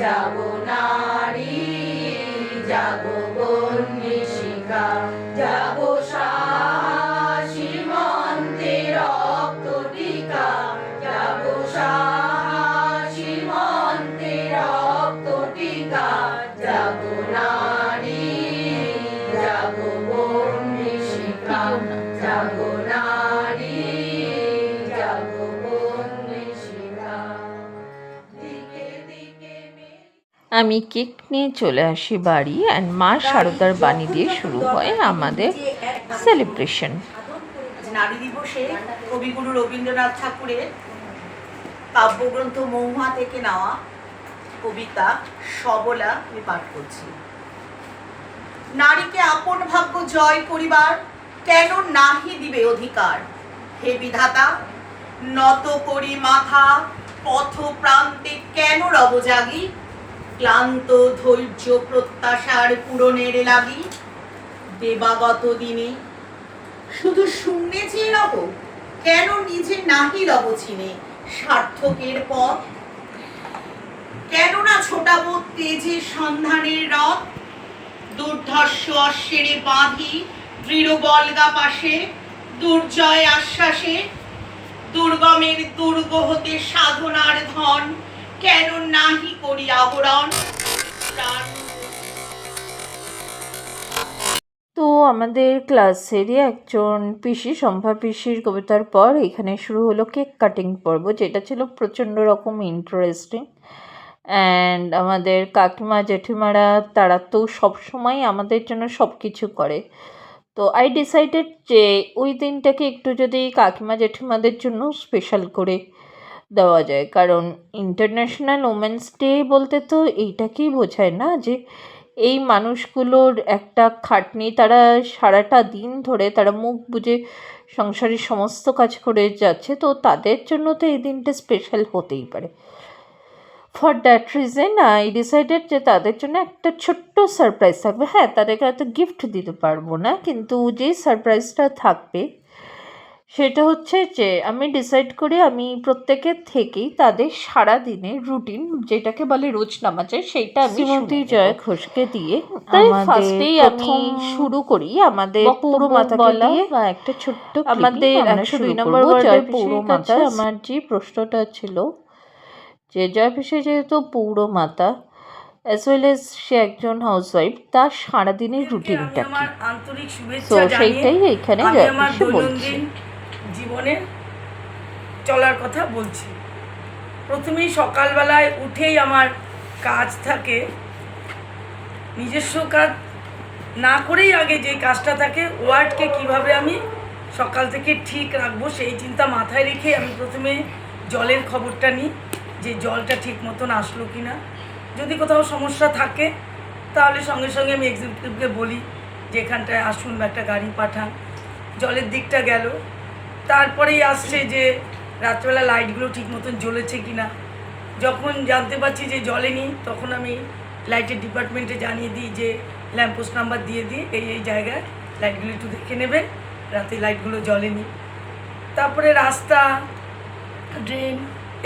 জাগো আমি কেক নিয়ে চলে আসি বাড়ি অ্যান্ড মা শারদার বাণী দিয়ে শুরু হয় আমাদের সেলিব্রেশন নারী দিবসে কবিগুরু রবীন্দ্রনাথ ঠাকুরের কাব্যগ্রন্থ মহুয়া থেকে নেওয়া কবিতা সবলা আমি পাঠ করছি। নারীকে আপন ভাগ্য জয় করিবার কেন নাহি দিবে অধিকার? হে বিধাতা, নত করি মাথা পথ প্রান্তে কেন রব জাগি? ক্লান্ত ধৈর্য প্রত্যাশার পূরণের লাগি দেবাগত দিনে। শুধু শূন্যে রব, কেন নিজে নাহি রব চিনে সার্থকের পথ? কেন না ছোটাবো তেজে সন্ধানের রথ? দুর্ধর্ষ অশ্বেরে বাঁধি দৃঢ় বলগা পাশে দুর্জয় আশ্বাসে দুর্গমের দুর্গ হতে সাধনার ধন। কেন নাহি করি তো আমাদের ক্লাসেরই একজন পিসি, সম্ভা পিসির কবিতার পর এখানে শুরু হলো কেক কাটিং পর্ব, যেটা ছিল প্রচণ্ড রকম ইন্টারেস্টিং অ্যান্ড আমাদের কাকিমা, জেঠিমারা, তারা তো সবসময় আমাদের জন্য সব কিছু করে। তো আই ডিসাইডেড যে ওই দিনটাকে একটু যদি কাকিমা, জেঠিমাদের জন্য স্পেশাল করে দেওয়া যায়। কারণ ইন্টারন্যাশনাল ওমেন্স ডে বলতে তো এইটাকেই বোঝায় না যে এই মানুষগুলোর একটা খাটনি, তারা সারাটা দিন ধরে তারা মুখ বুজে সংসারের সমস্ত কাজ করে যাচ্ছে, তো তাদের জন্য তো এই দিনটা স্পেশাল হতেই পারে। For that reason I decided যে তাদের জন্য একটা ছোট্ট সারপ্রাইজ থাকবে। হ্যাঁ তাদেরকে হয়তো গিফট দিতে পারব না, কিন্তু যে সারপ্রাইজটা থাকবে সেটা হচ্ছে যে আমি ডিসাইড করি আমি প্রত্যেকের থেকেই তাদের সারা দিনের রুটিন যেটাকে বলে রোজ নামাজে সেইটা আমি শ্রীমতী জয়া ঘোষকে দিয়ে তাই ফার্স্টেই আমি শুরু করি আমাদের পুরো মাতাকে দিয়ে। বা একটা ছোট্ট আমাদের একশো দুই নম্বর ওয়ার্ডের পৌর মাতা আমার যে প্রশ্নটা ছিল যে জয় জয়পিসে যেহেতু পৌরমাতা অ্যাজ ওয়েল এজ সে একজন হাউসওয়াইফ তার সারাদিনের রুটিনটা আমি কি? আমার আন্তরিক তো শুভেচ্ছা জানিয়ে সেইটাই এখানে আমি আমার বলছি। দৈনন্দিন জীবনে চলার কথা বলছি। প্রথমেই সকালবেলায় উঠেই আমার কাজ থাকে। নিজস্ব কাজ না করেই আগে যে কাজটা থাকে, ওয়ার্ডকে কীভাবে আমি সকাল থেকে ঠিক রাখব সেই চিন্তা মাথায় রেখে আমি প্রথমে জলের খবরটা নিই যে জলটা ঠিক মতন আসলো কি না যদি কোথাও সমস্যা থাকে, তাহলে সঙ্গে সঙ্গে আমি এক্সিকিউটিভকে বলি, যে এখানটায় আসুন বা একটা গাড়ি পাঠান। জলের দিকটা গেল। তারপরেই আসছে যে রাত্রেবেলা লাইটগুলো ঠিক মতন জ্বলেছে কি না যখন জানতে পারছি যে জ্বলেনি তখন আমি লাইটের ডিপার্টমেন্টে জানিয়ে দিই যে ল্যাম্পোস্ট নাম্বার দিয়ে দিই এই এই জায়গায় লাইটগুলো একটু দেখে নেবেন, রাতে লাইটগুলো জ্বলেনি তারপরে রাস্তা ড্রেন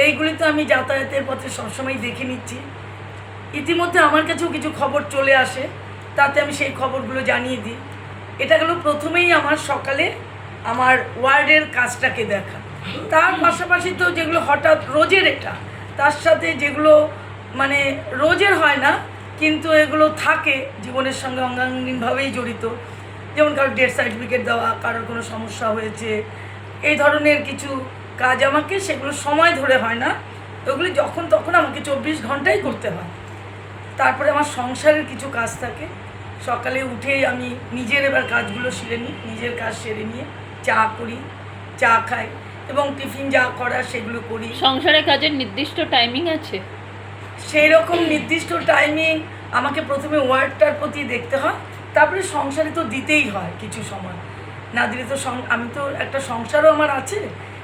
এইগুলি তো আমি যাতায়াতের পথে সবসময় দেখে নিচ্ছি। ইতিমধ্যে আমার কাছেও কিছু খবর চলে আসে, তাতে আমি সেই খবরগুলো জানিয়ে দিই। এটা গেল প্রথমেই আমার সকালে আমার ওয়ার্ডের কাজটাকে দেখা। তার পাশাপাশি তো যেগুলো হঠাৎ রোজের এটা, তার সাথে যেগুলো মানে রোজের হয় না, কিন্তু এগুলো থাকে জীবনের সঙ্গে অঙ্গাঙ্গিনভাবেই জড়িত। যেমন কারোর ডেথ সার্টিফিকেট দেওয়া, কারোর কোনো সমস্যা হয়েছে, এই ধরনের কিছু কাজ আমাকে সেগুলো সময় ধরে হয় না। ওগুলি যখন তখন আমাকে চব্বিশ ঘন্টাই করতে হয়। তারপরে আমার সংসারের কিছু কাজ থাকে। সকালে উঠেই আমি নিজের এবার কাজগুলো সেরে নিই, নিজের কাজ সেরে নিয়ে চা করি চা খাই এবং টিফিন যা করা সেগুলো করি। সংসারের কাজের নির্দিষ্ট টাইমিং আছে? সেই রকম নির্দিষ্ট টাইমিং আমাকে প্রথমে ওয়ার্ডটার প্রতি দেখতে হয় তারপরে সংসারে তো দিতেই হয় কিছু সময়। না দিলে তো আমি তো একটা সংসারও আমার আছে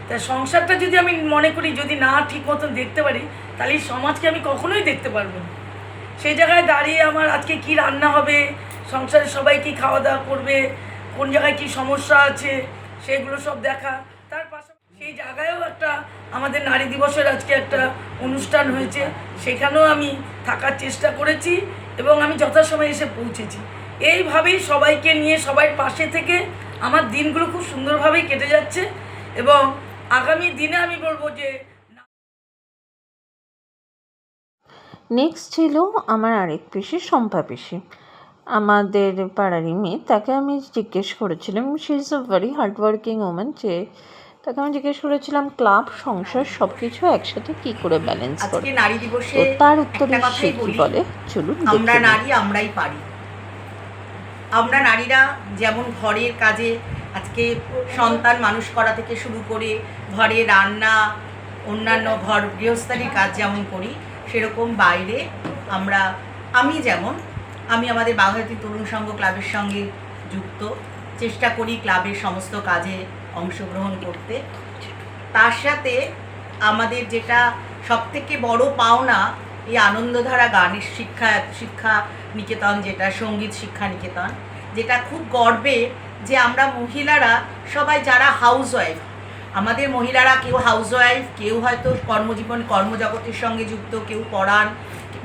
তা সংসারটা যদি আমি মনে করি যদি না ঠিক মতন দেখতে পারি তাহলে এই সমাজকে আমি কখনোই দেখতে পারব না। সেই জায়গায় দাঁড়িয়ে আমার আজকে কি রান্না হবে সংসারে সবাই কি খাওয়া দাওয়া করবে কোন জায়গায় কি সমস্যা আছে সেগুলো সব দেখা। তার পাশাপাশি সেই জায়গায়ও একটা আমাদের নারী দিবসের আজকে একটা অনুষ্ঠান হয়েছে। সেখানেও আমি থাকার চেষ্টা করেছি এবং আমি যথাসময়ে এসে পৌঁছেছি। এইভাবেই সবাইকে নিয়ে, সবাই পাশে থেকে আমার দিনগুলো খুব সুন্দরভাবেই কেটে যাচ্ছে এবং আগামী দিনে আমি বলব যে নেক্সট ছিল আমার আরেক পিসি, শম্পা পিসি। আমাদের পাড়ারই মেয়ে তাকে আমি জিজ্ঞেস করেছিলাম she is a very hardworking woman যে তাকে আমি জিজ্ঞেস করেছিলাম ক্লাব সংসার সব কিছু একসাথে কি করে ব্যালেন্স করে নারী দিবসে তার উত্তরে সে কি বলে চলুন আমরা নারী আমরাই পারি। আমরা নারীরা যেমন ঘরের কাজে আজকে সন্তান মানুষ করা থেকে শুরু করে ঘরে রান্না অন্যান্য ঘর গৃহস্থালির কাজ যেমন করি সেরকম বাইরে আমরা আমি যেমন আমি আমাদের বাঘাতি তরুণ সংঘ ক্লাবের সঙ্গে যুক্ত। চেষ্টা করি ক্লাবের সমস্ত কাজে অংশগ্রহণ করতে। তার সাথে আমাদের যেটা সবথেকে বড় পাওনা এই আনন্দধারা গানের শিক্ষা শিক্ষা নিকেতন যেটা, সংগীত শিক্ষা নিকেতন, যেটা খুব গর্বে যে আমরা মহিলারা সবাই যারা হাউস ওয়াইফ আমাদের মহিলারা কেউ হাউস ওয়াইফ কেউ হয়তো কর্মজীবন, কর্মজগতের সঙ্গে যুক্ত, কেউ পড়ান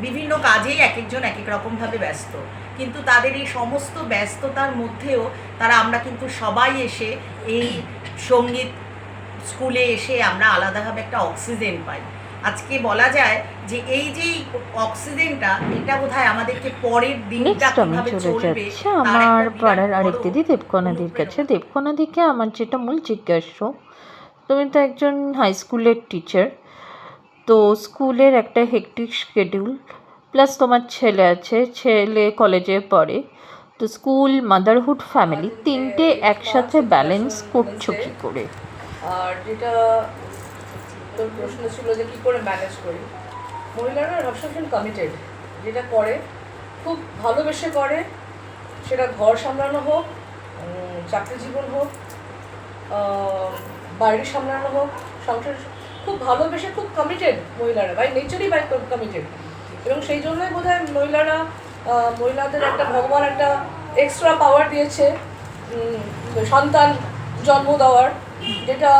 বিভিন্ন কাজেই এক একজন এক এক রকমভাবে ব্যস্ত। কিন্তু তাদের এই সমস্ত ব্যস্ততার মধ্যেও তারা আমরা কিন্তু সবাই এসে এই সংগীত স্কুলে এসে আমরা আলাদাভাবে একটা অক্সিজেন পাই। আজকে বলা যায় যে এই যে অক্সিজেনটা এটা বোধহয় আমাদেরকে পরের দিনটা কীভাবে চলবে আমার পাড়ার আরেক দিদি দেবকোনাদির কাছে। দেবকোনাদিকে আমার যেটা মূল জিজ্ঞাসা তুমি তো একজন হাই স্কুলের টিচার তো স্কুলের একটা হেকটিক শিডিউল প্লাস তোমার ছেলে আছে, ছেলে কলেজে পড়ে। তো স্কুল মাদারহুড ফ্যামিলি তিনটে একসাথে ব্যালেন্স করছ কী করে? আর যেটা তোর প্রশ্ন ছিল যে কী করে ম্যানেজ করি? মহিলারা সবসময় কমিটেড যেটা করে, খুব ভালোবেসে করে, সেটা ঘর সামলানো হোক চাকরি জীবন হোক বাড়ি সামলানো হোক, সংসার খুব ভালোবেসে খুব কমিটেড মহিলারা বাই নেচারই বাই কমিটেড এবং সেই জন্যই বোধ হয় মহিলারা মহিলাদের একটা ভগবান একটা এক্সট্রা পাওয়ার দিয়েছে সন্তান জন্ম দেওয়ার, যেটা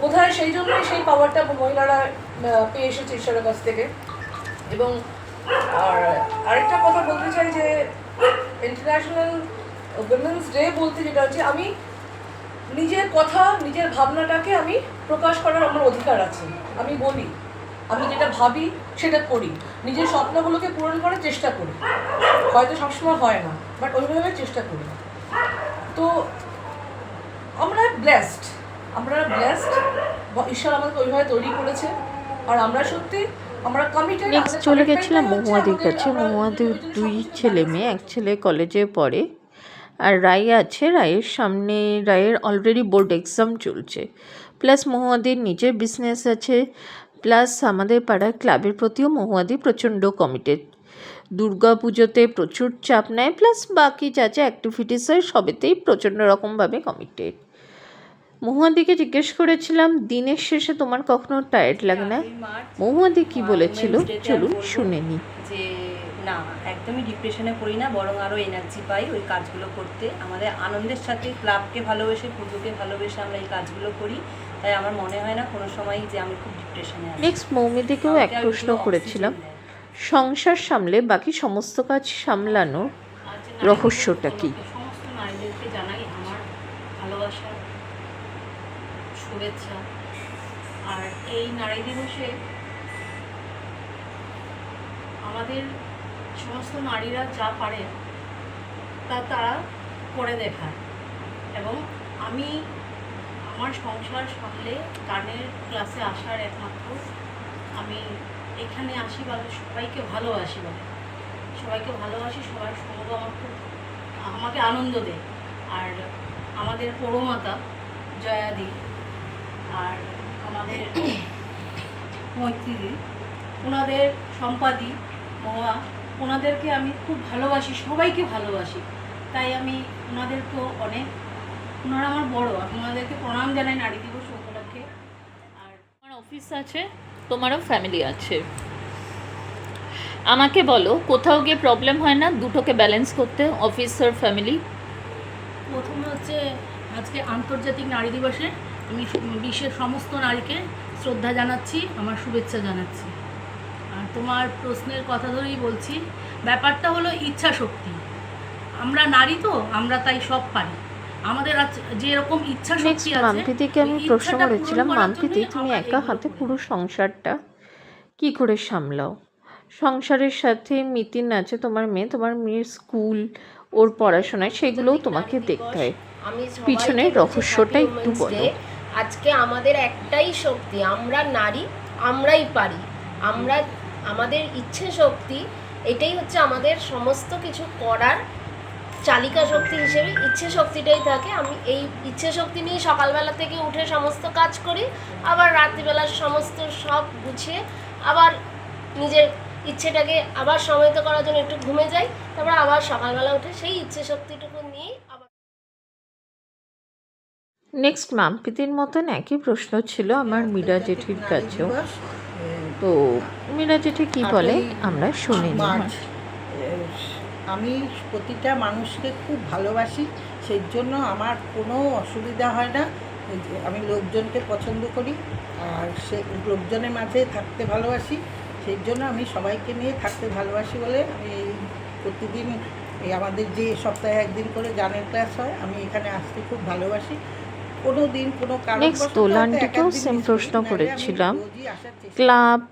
বোধ হয় সেই জন্যই সেই পাওয়ারটা মহিলারা পেয়ে এসেছে ঈশ্বরের কাছ থেকে। এবং আর আরেকটা কথা বলতে চাই যে ইন্টারন্যাশনাল উইমেন্স ডে বলতে যেটা হচ্ছে, আমি নিজের কথা নিজের ভাবনাটাকে আমি প্রকাশ করার আমার অধিকার আছে। আমি বলি আমি যেটা ভাবি সেটা করি। নিজের স্বপ্নগুলোকে পূরণ করার চেষ্টা করি। হয়তো সবসময় হয় না বাট ওইভাবে চেষ্টা করি। তো আমরা ব্লেসড আমরা ব্লেসড ঈশ্বর আমাদেরকে ওইভাবে তৈরি করেছে। আর আমরা সত্যি আমরা নেক্সট চলে গেছিলাম মহুয়াদির কাছে। মহুয়াদির দুই ছেলে মেয়ে এক ছেলে কলেজে পড়ে। আর রায় আছে রায়ের সামনে রায়ের অলরেডি বোর্ড এক্সাম চলছে। প্লাস মহুয়াদির নিজের বিজনেস আছে প্লাস আমাদের পাড়ার ক্লাবের প্রতিও মহুয়াদি প্রচণ্ড কমিটেড দুর্গা পুজোতে প্রচুর চাপ নেয় প্লাস বাকি যা যা অ্যাক্টিভিটিস হয় সবেতেই প্রচণ্ড রকমভাবে কমিটেড মহুয়াদিকে জিজ্ঞেস করেছিলাম দিনের শেষে তোমার কখনো টায়ার্ড লাগে না? মহুয়াদি কি বলেছিল? চলুন শুনে নিই। যে না একদমই ডিপ্রেশনে পড়ি না বরং আরও এনার্জি পাই ওই কাজগুলো করতে। আমাদের আনন্দের সাথে ক্লাবকে ভালোবেসে পুজোকে ভালোবেসে আমরা এই কাজগুলো করি। তাই আমার মনে হয় না কোনো সময় যে আমি খুব ডিপ্রেশনে আছি। নেক্সট মৌমিদিকেও এক প্রশ্ন করেছিলাম। সংসার সামলে বাকি সমস্ত কাজ সামলানো রহস্যটা কি? সমস্ত নারীদেরকে জানাই আমার ভালোবাসা শুভেচ্ছা। আর এই নারী দিবসে আমাদের সমস্ত নারীরা যা পারে, তা তারা করে দেখায়। এবং আমি আমার সংসার সামলে গানের ক্লাসে আসার একমাত্র, আমি এখানে আসি বলে সবাইকে ভালোবাসি বলে। সবাইকে ভালোবাসি, সবার সঙ্গ আমার খুব আমাকে আনন্দ দেয়। আর আমাদের পৌরমাতা জয়াদি আর আমাদের মৈত্রীদি ওনাদের সম্পাদি মহা ওনাদেরকে আমি খুব ভালোবাসি সবাইকে ভালোবাসি। তাই আমি ওনাদেরকেও অনেক ওনারা আমার বড় আমি ওনাদেরকে প্রণাম জানাই নারী দিবস উপলক্ষে। আর আমার অফিস আছে তোমারও ফ্যামিলি আছে। আমাকে বলো কোথাও গিয়ে প্রবলেম হয় না দুটোকে ব্যালেন্স করতে অফিস আর ফ্যামিলি প্রথমে হচ্ছে আজকে আন্তর্জাতিক নারী দিবসে আমি বিশ্বের সমস্ত নারীকে শ্রদ্ধা জানাচ্ছি আমার শুভেচ্ছা জানাচ্ছি। তোমার প্রশ্নের কথা ধরেই বলছি ব্যাপারটা হলো ইচ্ছা শক্তি। আমরা নারী তো আমরা তাই সব পারি। আমাদের আজ- যেরকম ইচ্ছা শক্তি আছে মাম্পিদিকে আমি প্রশ্ন করেছিলাম মাম্পিদি তুমি একা হাতে পুরো সংসারটা কি করে সামলাও? সংসারের সাথে মিতিন আছে তোমার মেয়ে তোমার মেয়ের স্কুল ওর পড়াশোনা সেগুলোও তোমাকে দেখতে হয় পিছনের বলছি রহস্যটা একটু বলো। আজকে আমাদের একটাই শক্তি আমরা নারী আমরাই পারি। আমরা আমাদের ইচ্ছে শক্তি এটাই হচ্ছে আমাদের সমস্ত কিছু করার চালিকা শক্তি হিসেবে ইচ্ছে শক্তিটাই থাকে। আমি এই ইচ্ছে শক্তি নিয়ে সকালবেলা থেকে উঠে সমস্ত কাজ করি আবার রাত্রিবেলা সমস্ত সব গুছিয়ে আবার নিজের ইচ্ছেটাকে আবার সমাহিত করার জন্য একটু ঘুমে যাই তারপর আবার সকালবেলা উঠে সেই ইচ্ছে শক্তিটুকু নিয়েই আবার নেক্সট মাম্পিদির মতন একই প্রশ্ন ছিল আমার মীরা জেঠির কাছেও। তো মীরা জেঠি কি বলে? আমরা শুনে আমি প্রতিটা মানুষকে খুব ভালোবাসি সেই জন্য আমার কোনো অসুবিধা হয় না। আমি লোকজনকে পছন্দ করি আর সে লোকজনের মাঝে থাকতে ভালোবাসি সেই জন্য আমি সবাইকে নিয়ে থাকতে ভালোবাসি বলে আমি প্রতিদিন এই আমাদের যে সপ্তাহে একদিন করে গানের ক্লাস হয় আমি এখানে আসতে খুব ভালোবাসি। কোনো দিন কোনো কারণ Next, দোলানটিকেও same প্রশ্ন করেছিলাম। ক্লাব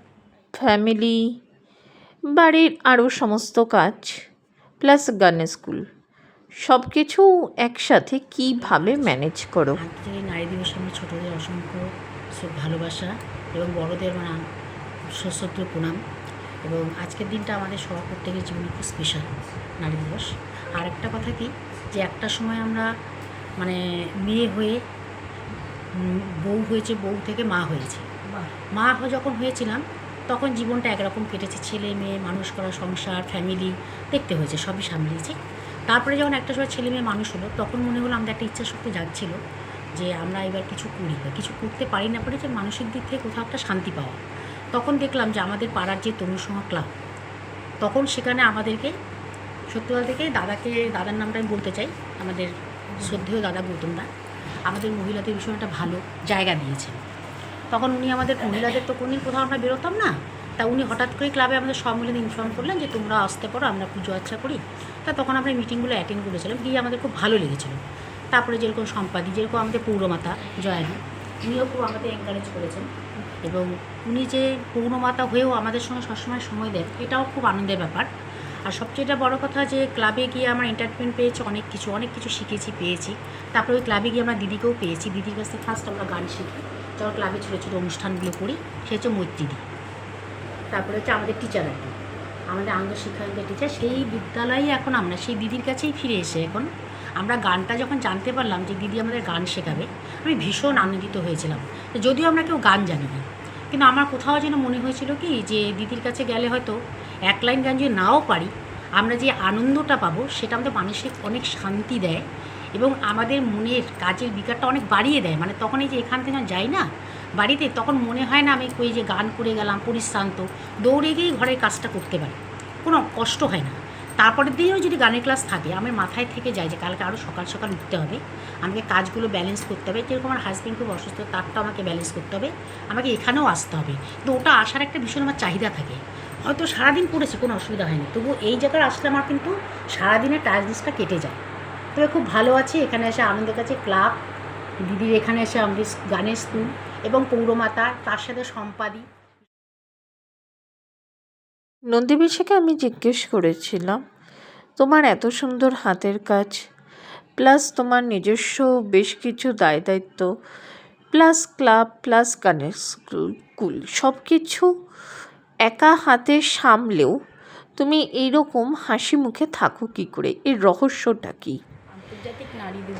ফ্যামিলি বাড়ির আরও সমস্ত কাজ প্লাস গান স্কুল সব কিছু একসাথে কীভাবে ম্যানেজ করো? নারী দিবসে আমি ছোটোদের অসংখ্য সব ভালোবাসা এবং বড়দের মানে সশ্রদ্ধ প্রণাম। এবং আজকের দিনটা আমাদের সবার প্রত্যেকের জীবনে খুব স্পেশাল নারী দিবস। আর একটা কথা কি? যে একটা সময় আমরা মানে মেয়ে হয়ে বউ হয়েছে বউ থেকে মা হয়েছে। মা যখন হয়েছিলাম তখন জীবনটা একরকম কেটেছে। ছেলে মেয়ে মানুষ করা সংসার ফ্যামিলি দেখতে হয়েছে সবই সামলিয়েছি। তারপরে যখন একটা সময় ছেলে মেয়ে মানুষ হলো তখন মনে হলো আমাদের একটা ইচ্ছা শক্তি জাগছিল যে আমরা এবার কিছু করি বা কিছু করতে পারি না পারি যে মানসিক দিক থেকে কোথাও একটা শান্তি পাওয়া। তখন দেখলাম যে আমাদের পাড়ার যে তরুণসভা ক্লাব তখন সেখানে আমাদেরকে সত্যি বলতে দাদাকে দাদার নামটা আমি বলতে চাই আমাদের শ্রদ্ধেয় দাদা গৌতম দা আমাদের মহিলাদের ভীষণ একটা ভালো জায়গা দিয়েছেন। তখন উনি আমাদের, মহিলাদের তো কোনদিন কোথাও আমরা বেরোতাম না। তা উনি হঠাৎ করে ক্লাবে আমাদের সব মিলে ইনফর্ম করলেন যে তোমরা আসতে পারো, আমরা পুজো আচ্ছা করি। তা তখন আমরা মিটিংগুলো অ্যাটেন্ড করেছিলাম, গিয়ে আমাদের খুব ভালো লেগেছিলো। তারপরে যেরকম সম্পাদি, যেরকম আমাদের পৌরমাতা জয়ানি, উনিও খুব আমাদের এনকারেজ করেছেন। এবং উনি যে পৌরমাতা হয়েও আমাদের সঙ্গে সবসময় সময় দেন, এটাও খুব আনন্দের ব্যাপার। আর সবচেয়ে বড় কথা যে ক্লাবে গিয়ে আমার এন্টারটেনমেন্ট পেয়েছি অনেক কিছু অনেক কিছু শিখেছি, পেয়েছি। তারপরে ওই ক্লাবে গিয়ে আমরা দিদিকেও পেয়েছি। দিদির কাছ ফার্স্ট আমরা গান শিখি। যখন ক্লাবে ছোটো ছোটো অনুষ্ঠানগুলো করি। সে হচ্ছে মৈত্রীদি তারপরে হচ্ছে আমাদের টিচার আর কি। আমাদের আনন্দ শিক্ষাকেন্দ্রের টিচার সেই বিদ্যালয়ে এখন আমরা, সেই দিদির কাছেই ফিরে এসে এখন আমরা গানটা যখন জানতে পারলাম যে দিদি আমাদের গান শেখাবে, আমি ভীষণ আনন্দিত হয়েছিলাম। যদিও আমরা কেউ গান জানি না, কিন্তু আমার কোথাও যেন মনে হয়েছিল কি যে দিদির কাছে গেলে হয়তো এক লাইন গান যদি নাও পারি, আমরা যে আনন্দটা পাবো সেটা আমাদের মানসিক অনেক শান্তি দেয় এবং আমাদের মনের কাজের বিকারটা অনেক বাড়িয়ে দেয়। মানে তখন এই যে এখান থেকে যাই না বাড়িতে, তখন মনে হয় না আমি ওই যে গান করে গেলাম, পরিশ্রান্ত, দৌড়ে গিয়েই ঘরের কাজটা করতে পারি। কোনো কষ্ট হয় না। তারপরের দিনেও যদি গানের ক্লাস থাকে, আমার মাথায় থেকে যায় যে কালকে আরও সকাল সকাল উঠতে হবে, আমাকে কাজগুলো ব্যালেন্স করতে হবে। যেরকম আমার হাজব্যান্ড খুব অসুস্থ তারটা আমাকে ব্যালেন্স করতে হবে, আমাকে এখানেও আসতে হবে। কিন্তু ওটা আসার একটা ভীষণ আমার চাহিদা থাকে। হয়তো সারাদিন পড়েছে, কোনো অসুবিধা হয়নি। তবু এই জায়গায় আসলে আমার কিন্তু সারাদিনের টায়ার্ডনেসটা কেটে যায়। তবে খুব ভালো আছি, এখানে এসে আনন্দের কাছে ক্লাব, দিদির এখানে এসে আমাদের গানের স্কুল এবং পৌরমাতা, তার সাথে সম্পাদি। নন্দীবিশাকে আমি জিজ্ঞেস করেছিলাম, তোমার এত সুন্দর হাতের কাজ, প্লাস তোমার নিজস্ব বেশ কিছু দায় দায়িত্ব প্লাস ক্লাব, প্লাস গানের স্কুল সব কিছু একা হাতে সামলেও তুমি এইরকম হাসি মুখে থাকো কি করে? এর রহস্যটা কী?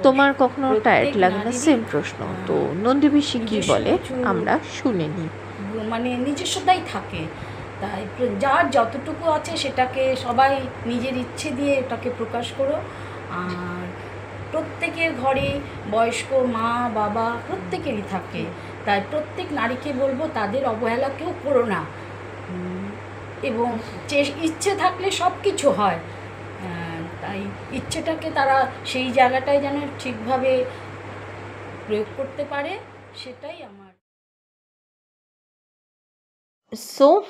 তোমার কখনো টায়ার্ড লাগে না সেম প্রশ্ন। তো নন্দীবিশি কী বলে? আমরা শুনে নিই। মানে নিজস্বতাই থাকে। তাই যার যতটুকু আছে সেটাকে সবাই নিজের ইচ্ছে দিয়ে এটাকে প্রকাশ করো। আর প্রত্যেকের ঘরে বয়স্ক মা বাবা প্রত্যেকেরই থাকে। তাই প্রত্যেক নারীকে বলব তাদের অবহেলা কেউ করো না। এবং চে- ইচ্ছে থাকলে সব কিছু হয়। তাই ইচ্ছেটাকে তারা সেই জায়গাটায় যেন ঠিকভাবে প্রয়োগ করতে পারে, সেটাই আমার। So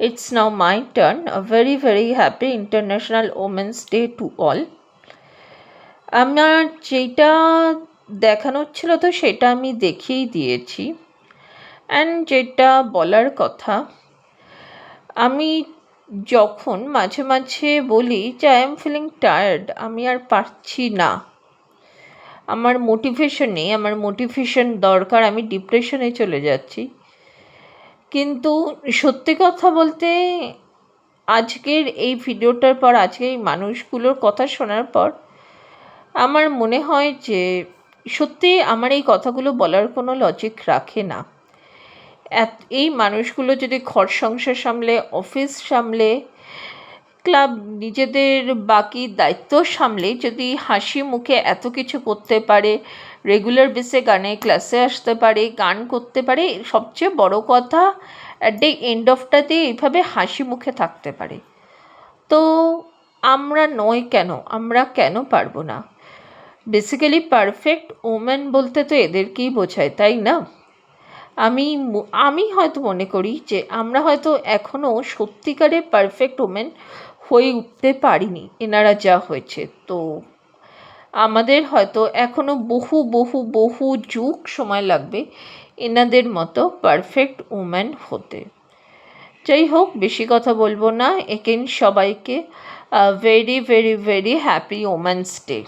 it's now my turn very very happy International Women's Day to all. আমার যেটা দেখানোর ছিল তো সেটা আমি দেখিয়েই দিয়েছি। অ্যান্ড যেটা বলার কথা আমি যখন মাঝে মাঝে বলি যে আই এম ফিলিং টায়ার্ড আমি আর পারছি না। আমার মোটিভেশন নেই, আমার মোটিভেশন দরকার, আমি ডিপ্রেশনে চলে যাচ্ছি। কিন্তু সত্যি কথা বলতে, আজকের এই ভিডিওটার পর আজকে এই মানুষগুলোর কথা শোনার পর, আমার মনে হয় যে, সত্যি আমার এই কথাগুলো বলার কোনো লজিক রাখে না। এই মানুষগুলো যদি ঘর সংসার সামলে, অফিস সামলে, ক্লাব নিজেদের বাকি দায়িত্ব সামলে, যদি হাসি মুখে এত কিছু করতে পারে রেগুলার বেসে গানের ক্লাসে আসতে পারে, গান করতে পারে সবচেয়ে বড় কথা অ্যাট দ্য এন্ড অফটাতে এইভাবে হাসি মুখে থাকতে পারে। তো আমরা নয় কেন? আমরা কেন পারব না? বেসিক্যালি পারফেক্ট ওম্যান বলতে তো এদেরকেই বোঝায়, তাই না? আমি আমি হয়তো মনে করি যে আমরা হয়তো এখনও সত্যিকারের পারফেক্ট ওমেন হয়ে উঠতে পারিনি, এনারা যা হয়েছে। তো আমাদের হয়তো এখনও বহু বহু বহু যুগ সময় লাগবে এনাদের মতো পারফেক্ট ওম্যান হতে। যাই হোক, বেশি কথা বলব না। একেন সবাইকে very very very happy women's day